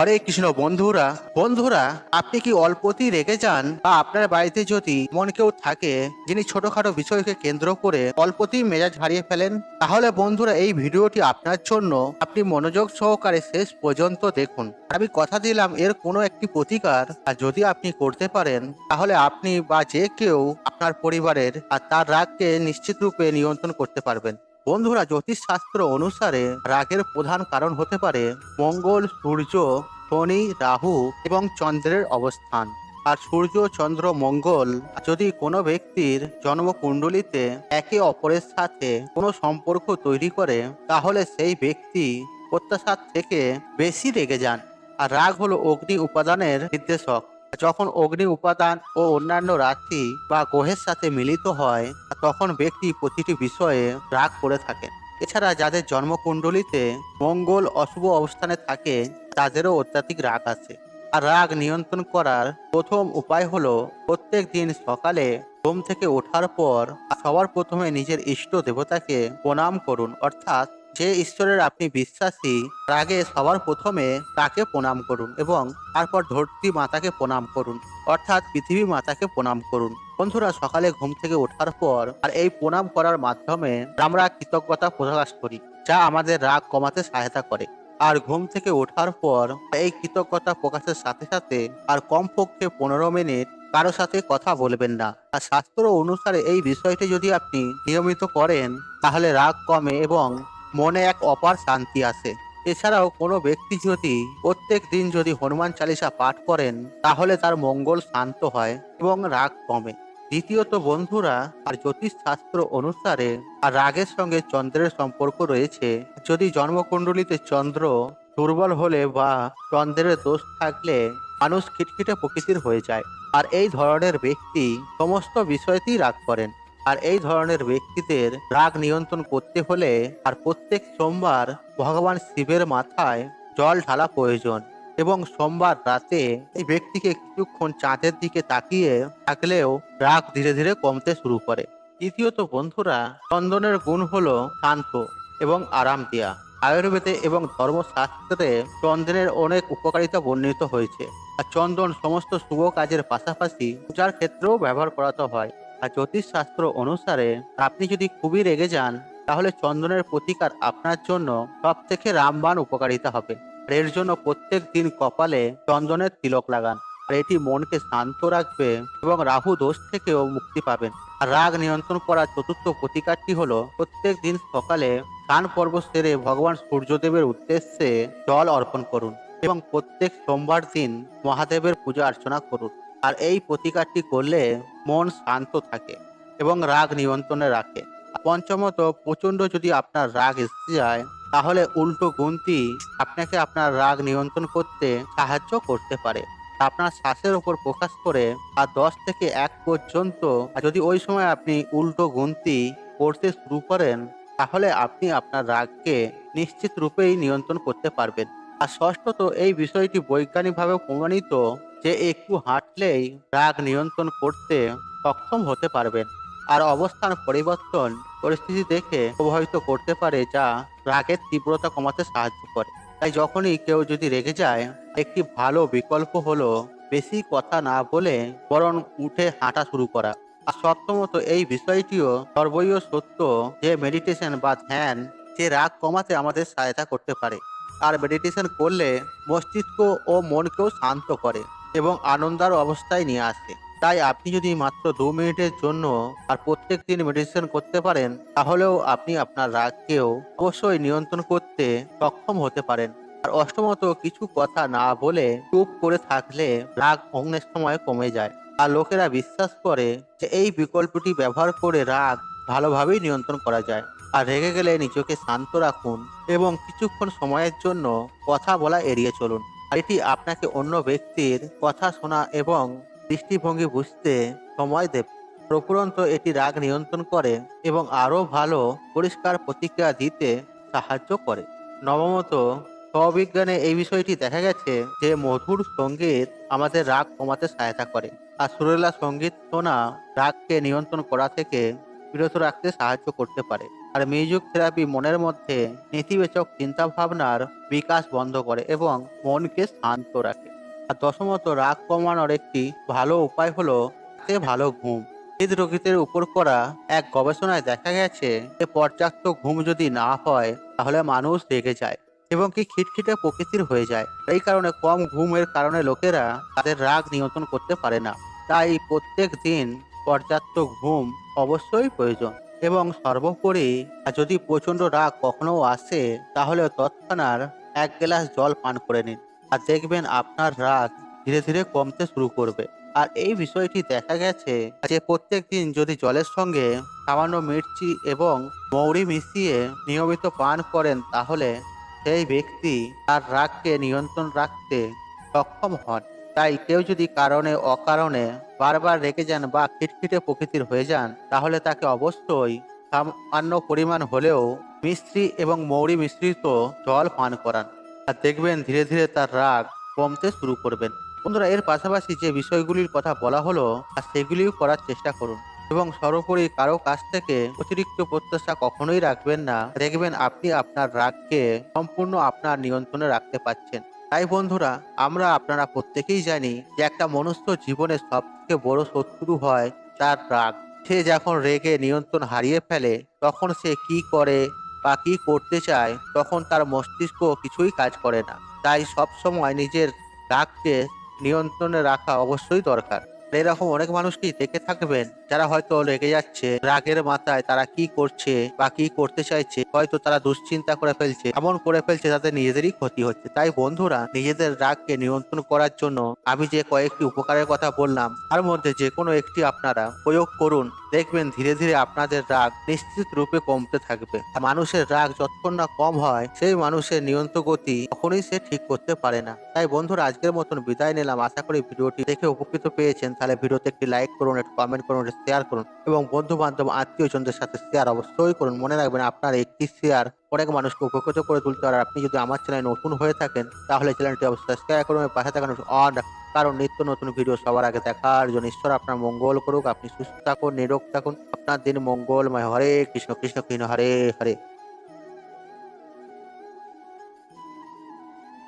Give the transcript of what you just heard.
হরে কৃষ্ণ, বন্ধুরা বন্ধুরা, আপনি কি অল্পতেই রেগে যান? বা আপনার বাড়িতে যদি মন কেউ থাকে, যিনি ছোটখাটো বিষয়কে কেন্দ্র করে অল্পতেই মেজাজ হারিয়ে ফেলেন, তাহলে বন্ধুরা, এই ভিডিওটি আপনার জন্য আপনি মনোযোগ সহকারে শেষ পর্যন্ত দেখুন। আমি কথা দিলাম, এর কোনো একটি প্রতিকার, আর যদি আপনি করতে পারেন, তাহলে আপনি বা যে কেউ আপনার পরিবারের আর তার রাগকে নিশ্চিত রূপে নিয়ন্ত্রণ করতে পারবেন। বন্ধুরা জ্যোতিষ শাস্ত্র অনুসারে রাগের প্রধান কারণ হতে পারে মঙ্গল, সূর্য, শনি, রাহু এবং চন্দ্রের অবস্থান। আর সূর্য, চন্দ্র, মঙ্গল যদি কোনো ব্যক্তির জন্মকুণ্ডলিতে একে অপরের সাথে কোনো সম্পর্ক তৈরি করে, তাহলে সেই ব্যক্তি প্রত্যাশার থেকে বেশি রেগে যান। আর রাগ হলো অগ্নি উপাদানের নির্দেশক। যখন অগ্নি উপাদান ও অন্যান্য রাশি বা গ্রহের সাথে মিলিত হয়, তখন ব্যক্তি প্রতিটি বিষয়ে রাগ করে থাকেন এছাড়া যাদের জন্মকুণ্ডলিতে মঙ্গল অশুভ অবস্থানে থাকে, তাদেরও অত্যাধিক রাগ আছে। আর রাগ নিয়ন্ত্রণ করার প্রথম উপায় হলো, প্রত্যেক দিন সকালে ঘুম থেকে ওঠার পর সবার প্রথমে নিজের ইষ্ট দেবতাকে প্রণাম করুন। অর্থাৎ যে ঈশ্বরের আপনি বিশ্বাসী রাগে সবার প্রথমে তাকে প্রণাম করুন এবং তারপর ধরতি মাতাকে প্রণাম করুন, অর্থাৎ পৃথিবী মাতাকে প্রণাম করুন। বন্ধুরা, সকালে ঘুম থেকে ওঠার পর আর এই প্রণাম করার মাধ্যমে আমরা কৃতজ্ঞতা প্রকাশ করি, যা আমাদের রাগ কমাতে সহায়তা করে। আর ঘুম থেকে ওঠার পর এই কৃতজ্ঞতা প্রকাশের সাথে সাথে আর কমপক্ষে পনেরো মিনিট কারও সাথে কথা বলবেন না। আর শাস্ত্র অনুসারে এই বিষয়টি যদি আপনি নিয়মিত করেন, তাহলে রাগ কমে এবং মনে এক অপার শান্তি আসে এছাড়াও কোনো ব্যক্তি যদি প্রত্যেক দিন যদি হনুমান চালিসা পাঠ করেন, তাহলে তার মঙ্গল শান্ত হয় এবং রাগ কমে। দ্বিতীয়ত বন্ধুরা, আর জ্যোতিষ শাস্ত্র অনুসারে, আর রাগের সঙ্গে চন্দ্রের সম্পর্ক রয়েছে। যদি জন্মকুণ্ডলিতে চন্দ্র দুর্বল হলে বা চন্দ্রের দোষ থাকলে, মানুষ খিটখিটে প্রকৃতির হয়ে যায়। আর এই ধরনের ব্যক্তি সমস্ত বিষয়তেই রাগ করেন। আর এই ধরনের ব্যক্তিদের রাগ নিয়ন্ত্রণ করতে হলে আর প্রত্যেক সোমবার ভগবান শিবের মাথায় জল ঢালা প্রয়োজন এবং সোমবার রাতে এই ব্যক্তিকে কিছুক্ষণ চাঁদের দিকে তাকিয়ে থাকলেও রাগ ধীরে ধীরে কমতে শুরু করে। তৃতীয়ত বন্ধুরা, চন্দনের গুণ হলো শান্ত এবং আরাম দেয়া। আয়ুর্বেদে এবং ধর্মশাস্ত্রে চন্দনের অনেক উপকারিতা বর্ণিত হয়েছে। আর চন্দন সমস্ত শুভ কাজের পাশাপাশি পূজার ক্ষেত্রেও ব্যবহার করাতে হয়। আর জ্যোতিষ শাস্ত্র অনুসারে আপনি যদি খুবই রেগে যান, তাহলে চন্দনের প্রতিকার আপনার জন্য সব থেকে রামবান উপকারিতা হবে। আর এর জন্য প্রত্যেক দিন কপালে চন্দনের তিলক লাগান। আর এটি মনকে শান্ত রাখবে এবং রাহু দোষ থেকেও মুক্তি পাবেন। আর রাগ নিয়ন্ত্রণ করার চতুর্থ প্রতিকারটি হলো প্রত্যেক দিন সকালে স্নান পর্ব সেরে ভগবান সূর্যদেবের উদ্দেশ্যে জল অর্পণ করুন এবং প্রত্যেক সোমবার দিন মহাদেবের পূজা অর্চনা করুন। আর এই প্রতিকারটি করলে মন শান্ত থাকে এবং রাগ নিয়ন্ত্রণে রাখে। পঞ্চমত প্রচণ্ড যদি আপনার রাগ এসে যায় তাহলে উল্টো গুনতি আপনাকে আপনার রাগ নিয়ন্ত্রণ করতে সাহায্য করতে পারে। আপনার শ্বাসের ওপর প্রকাশ করে আর দশ থেকে এক পর্যন্ত যদি ওই সময় আপনি উল্টো গুনতি করতে শুরু করেন, তাহলে আপনি আপনার রাগকে নিশ্চিত রূপেই নিয়ন্ত্রণ করতে পারবেন। আর ষষ্ঠত, এই বিষয়টি বৈজ্ঞানিকভাবে প্রমাণিত যে একটু হাঁটলেই রাগ নিয়ন্ত্রণ করতে সক্ষম হতে পারবেন আর অবস্থান পরিবর্তন পরিস্থিতি দেখে প্রভাবিত করতে পারে যা রাগের তীব্রতা কমাতে সাহায্য করে। তাই যখনই কেউ যদি রেগে যায়, একটি ভালো বিকল্প হলো বেশি কথা না বলে বরং উঠে হাঁটা শুরু করা। আর সপ্তমত, এই বিষয়টিও সর্বৈয় সত্য যে মেডিটেশন বা ধ্যান যে রাগ কমাতে আমাদের সহায়তা করতে পারে। আর মেডিটেশন করলে মস্তিষ্ক ও মনকেও শান্ত করে। এবং আনন্দার অবস্থায় নিয়ে আসে। তাই আপনি যদি মাত্র দু মিনিটের জন্য আর প্রত্যেক দিন মেডিটেশন করতে পারেন, তাহলেও আপনি আপনার রাগকেও অবশ্যই নিয়ন্ত্রণ করতে সক্ষম হতে পারেন। আর অষ্টমত কিছু কথা না বলে চুপ করে থাকলে রাগ অগ্নের সময় কমে যায়। আর লোকেরা বিশ্বাস করে যে এই বিকল্পটি ব্যবহার করে রাগ ভালোভাবেই নিয়ন্ত্রণ করা যায়। আর রেগে গেলে নিজেকে শান্ত রাখুন এবং কিছুক্ষণ সময়ের জন্য কথা বলা এড়িয়ে চলুন। এটি আপনাকে অন্য ব্যক্তির কথা শোনা এবং দৃষ্টিভঙ্গি বুঝতে সময় দেবে। আর উপরন্ত এটি রাগ নিয়ন্ত্রণ করে এবং আরও ভালো পরিষ্কার প্রতিক্রিয়া দিতে সাহায্য করে। নবমত, স্ববিজ্ঞানে এই বিষয়টি দেখা গেছে যে মধুর সংগীত আমাদের রাগ কমাতে সহায়তা করে আর সুরেলা সংগীত শোনা রাগকে নিয়ন্ত্রণ করা থেকে বিরত রাখতে সাহায্য করতে পারে। আর মিউজিক থেরাপি মনের মধ্যে নেতিবাচক চিন্তা ভাবনার বিকাশ বন্ধ করে এবং মনকে শান্ত রাখে। আর দশমত, রাগ কমানোর একটি ভালো উপায় হলো রাতে ভালো ঘুম। হৃদরোগীদের উপর করা এক গবেষণায় দেখা গেছে যে, পর্যাপ্ত ঘুম যদি না হয়, তাহলে মানুষ রেগে যায় এবং কি খিটখিটে প্রকৃতির হয়ে যায়। এই কারণে কম ঘুমের কারণে লোকেরা তাদের রাগ নিয়ন্ত্রণ করতে পারে না। তাই প্রত্যেক দিন পর্যাপ্ত ঘুম অবশ্যই প্রয়োজন। এবং সর্বোপরি যদি প্রচণ্ড রাগ কখনো আসে, তাহলে তৎক্ষণাৎ এক গ্লাস জল পান করে নিন আর দেখবেন আপনার রাগ ধীরে ধীরে কমতে শুরু করবে। আর এই বিষয়টি দেখা গেছে যে প্রত্যেক দিন যদি জলের সঙ্গে সামান্য মির্চি এবং মৌরি মিশিয়ে নিয়মিত পান করেন, তাহলে সেই ব্যক্তি তার রাগকে নিয়ন্ত্রণ রাখতে সক্ষম হন। তাই কেউ যদি কারণে, অকারণে বারবার রেগে যান বা খিটখিটে প্রকৃতির হয়ে যান, তাহলে তাকে অবশ্যই সামান্য পরিমাণ হলেও মিশ্রি এবং মৌরি মিশ্রিত জল পান করান। আর দেখবেন ধীরে ধীরে তার রাগ কমতে শুরু করবেন। বন্ধুরা, এর পাশাপাশি যে বিষয়গুলির কথা বলা হলো আর সেগুলিও করার চেষ্টা করুন। এবং সর্বোপরি কারও কাছ থেকে অতিরিক্ত প্রত্যাশা কখনোই রাখবেন না। দেখবেন আপনি আপনার রাগকে সম্পূর্ণ আপনার নিয়ন্ত্রণে রাখতে পারছেন। তাই বন্ধুরা, আমরা আপনারা প্রত্যেকেই জানি যে একটা মনুষ্য জীবনের সবথেকে বড় শত্রু হয় তার রাগ। সে যখন রেগে নিয়ন্ত্রণ হারিয়ে ফেলে, তখন সে কি করে বা কি করতে চায়, তখন তার মস্তিষ্ক কিছুই কাজ করে না। তাই সবসময় নিজের রাগকে নিয়ন্ত্রণে রাখা অবশ্যই দরকার। এরকম অনেক মানুষকেই দেখে থাকবেন? যারা হয়তো রেগে যাচ্ছে, রাগের মাথায় তারা কি করছে বা কি করতে চাইছে, হয়তো তারা দুশ্চিন্তা করে ফেলছে, এমন করে ফেলছে তাদের নিজেদেরই ক্ষতি হচ্ছে। তাই বন্ধুরা, নিজেদের রাগকে নিয়ন্ত্রণ করার জন্য আমি যে কয়েকটি উপকারের কথা বললাম, তার মধ্যে যে কোনো একটি আপনারা প্রয়োগ করুন। দেখবেন ধীরে ধীরে আপনাদের রাগ নিশ্চিত রূপে কমতে থাকবে। মানুষের রাগ যতক্ষণ না কম হয়, সেই মানুষের নিয়ন্ত্রণ গতি কখনোই সে ঠিক করতে পারে না। তাই বন্ধুরা, আজকের মতন বিদায় নিলাম। আশা করি ভিডিওটি দেখে উপকৃত পেয়েছেন। তাহলে ভিডিওতে একটি লাইক করুন, একটু কমেন্ট করুন, একটি শেয়ার করুন এবং বন্ধু বান্ধব আত্মীয় জনদের সাথে শেয়ার অবশ্যই করুন। মনে রাখবেন আপনার একটি শেয়ার অনেক মানুষকে উপকৃত করে তুলতে পারে। আপনি যদি আমার চ্যানেল নতুন হয়ে থাকেন, তাহলে চ্যানেলটি অবশ্যই সাবস্ক্রাইব করুন পাশে থাকানো অন কারণ নিত্য নতুন ভিডিও সবার আগে দেখার জন্য ঈশ্বর আপনার মঙ্গল করুক। আপনি সুস্থ থাকুন, নিরোগ থাকুন। আপনার দিন মঙ্গলময়। হরে কৃষ্ণ কৃষ্ণ কৃষ্ণ, হরে হরে।